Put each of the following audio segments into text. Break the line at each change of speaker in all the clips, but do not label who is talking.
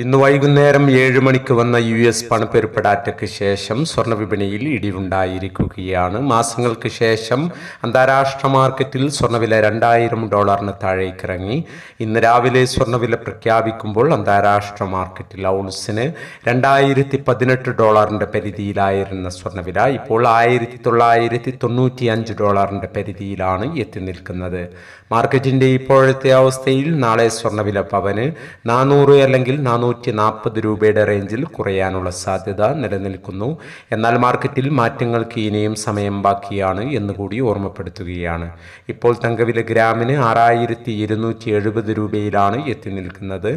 ഇന്ന് വൈകുന്നേരം ഏഴ് മണിക്ക് വന്ന യു എസ് പണപ്പെരുപ്പ് ഡാറ്റയ്ക്ക് ശേഷം സ്വർണ വിപണിയിൽ ഇടിവുണ്ടായിരിക്കുകയാണ്. മാസങ്ങൾക്ക് ശേഷം അന്താരാഷ്ട്ര മാർക്കറ്റിൽ സ്വർണവില രണ്ടായിരം ഡോളറിന് താഴേക്കിറങ്ങി. ഇന്ന് രാവിലെ സ്വർണവില പ്രഖ്യാപിക്കുമ്പോൾ അന്താരാഷ്ട്ര മാർക്കറ്റിൽ ഔൺസിന് രണ്ടായിരത്തി പതിനെട്ട് ഡോളറിന്റെ പരിധിയിലായിരുന്ന സ്വർണവില ഇപ്പോൾ ആയിരത്തി തൊള്ളായിരത്തി തൊണ്ണൂറ്റി അഞ്ച് ഡോളറിന്റെ പരിധിയിലാണ് എത്തി നിൽക്കുന്നത്. മാർക്കറ്റിന്റെ ഇപ്പോഴത്തെ അവസ്ഥയിൽ നാളെ സ്വർണവില പവന് നാനൂറ് അല്ലെങ്കിൽ നാനൂറ്റി നാൽപ്പത് രൂപയുടെ റേഞ്ചിൽ കുറയാനുള്ള സാധ്യത നിലനിൽക്കുന്നു. എന്നാൽ മാർക്കറ്റിൽ മാറ്റങ്ങൾക്ക് ഇനിയും സമയം ബാക്കിയാണ് എന്നുകൂടി ഓർമ്മപ്പെടുത്തുകയാണ്. ഇപ്പോൾ തങ്കവില ഗ്രാമിന് ആറായിരത്തി ഇരുന്നൂറ്റി എഴുപത് രൂപയിലാണ് എത്തി നിൽക്കുന്നത്.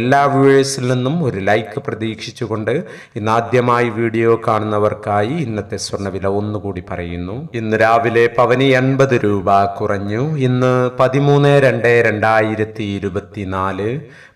എല്ലാ വ്യൂവേഴ്സിൽ നിന്നും ഒരു ലൈക്ക് പ്രതീക്ഷിച്ചുകൊണ്ട് ഇന്നാദ്യമായി വീഡിയോ കാണുന്നവർക്കായി ഇന്നത്തെ സ്വർണവില ഒന്നുകൂടി പറയുന്നു. ഇന്ന് രാവിലെ പവന് എൺപത് രൂപ കുറഞ്ഞു. ഇന്ന് പതിമൂന്ന് രണ്ട് രണ്ടായിരത്തി ഇരുപത്തിനാല്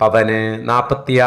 പവന് നാൽപ്പത്തി